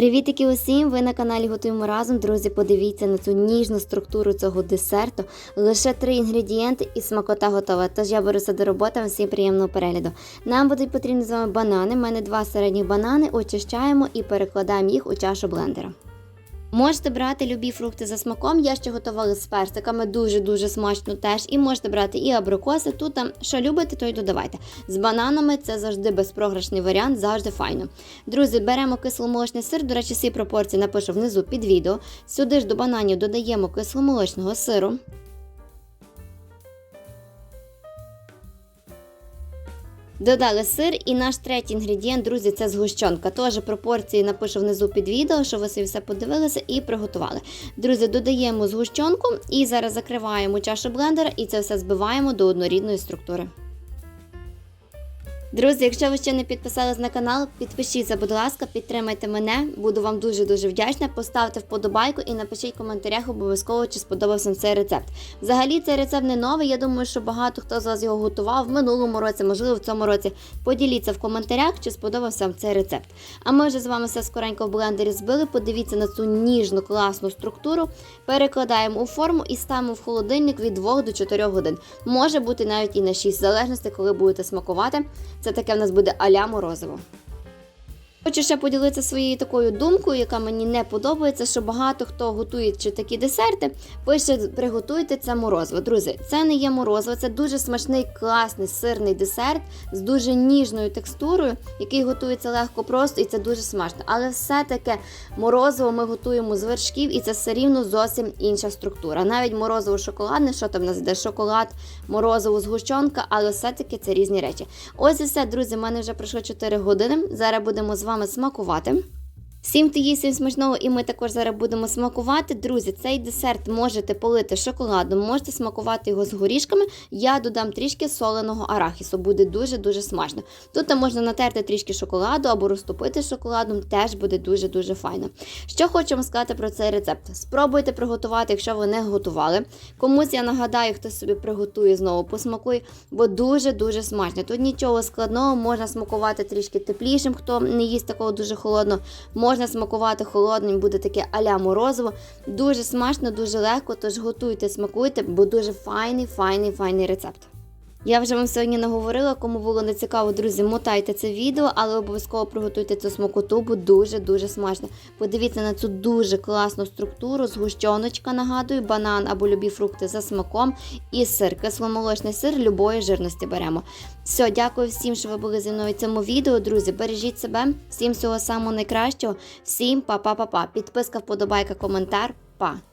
Привітики усім! Ви на каналі Готуємо разом. Друзі, подивіться на цю ніжну структуру цього десерту. Лише три інгредієнти і смакота готова. Тож я беруся до роботи, всім приємного перегляду. Нам будуть потрібні з вами банани. У мене два середні банани, очищаємо і перекладаємо їх у чашу блендера. Можете брати любі фрукти за смаком. Я ще готувала з персиками, дуже-дуже смачно теж. І можете брати і абрикоси. Тут там що любите, то й додавайте. З бананами це завжди безпрограшний варіант, завжди файно. Друзі, беремо кисломолочний сир. До речі, всі пропорції напишу внизу під відео. Сюди ж до бананів додаємо кисломолочного сиру. Додали сир і наш третій інгредієнт, друзі, це згущенка. Теж пропорції напишу внизу під відео, щоб ви собі все подивилися і приготували. Друзі, додаємо згущенку і зараз закриваємо чашу блендера і це все збиваємо до однорідної структури. Друзі, якщо ви ще не підписались на канал, підпишіться, будь ласка, підтримайте мене. Буду вам дуже-дуже вдячна. Поставте вподобайку і напишіть в коментарях обов'язково, чи сподобався вам цей рецепт. Взагалі, цей рецепт не новий. Я думаю, що багато хто з вас його готував в минулому році, можливо, в цьому році. Поділіться в коментарях, чи сподобався вам цей рецепт. А ми вже з вами все скоренько в блендері збили. Подивіться на цю ніжну класну структуру. Перекладаємо у форму і ставимо в холодильник від 2 до 4 годин. Може бути навіть і на 6, в залежності, коли будете смакувати. Це таке в нас буде аля морозиво. Хочу ще поділитися своєю такою думкою, яка мені не подобається, що багато хто готує чи такі десерти, пише приготуйте це морозиво. Друзі, це не є морозиво, це дуже смачний, класний сирний десерт з дуже ніжною текстурою, який готується легко просто і це дуже смачно. Але все-таки морозиво ми готуємо з вершків, і це все рівно зовсім інша структура. Навіть морозиво шоколадне, що там у нас йде шоколад, морозиво згущенка, але все-таки це різні речі. Ось і все, друзі, в мене вже пройшло 4 години. Зараз будемо з вами смакувати. Всім їсть всім смачного, і ми також зараз будемо смакувати. Друзі, цей десерт можете полити шоколадом, можете смакувати його з горішками. Я додам трішки соленого арахісу, буде дуже-дуже смачно. Тут можна натерти трішки шоколаду або розтопити шоколадом, теж буде дуже-дуже файно. Що хочу вам сказати про цей рецепт. Спробуйте приготувати, якщо ви не готували. Комусь я нагадаю, хто собі приготує знову посмакує, бо дуже-дуже смачно. Тут нічого складного, можна смакувати трішки теплішим, хто не їсть такого дуже холодного. Можна смакувати холодним, буде таке аля морозиво. Дуже смачно, дуже легко, тож готуйте, смакуйте, бо дуже файний, файний, файний рецепт. Я вже вам сьогодні наговорила, кому було не цікаво, друзі, мотайте це відео, але обов'язково приготуйте цю смакоту, бо дуже-дуже смачно. Подивіться на цю дуже класну структуру, згущеночка, нагадую, банан або любі фрукти за смаком і сир, кисломолочний сир любої жирності беремо. Все, дякую всім, що ви були зі мною в цьому відео. Друзі, бережіть себе, всім всього самого найкращого, всім па-па-па-па. Підписка, вподобайка, коментар. Па!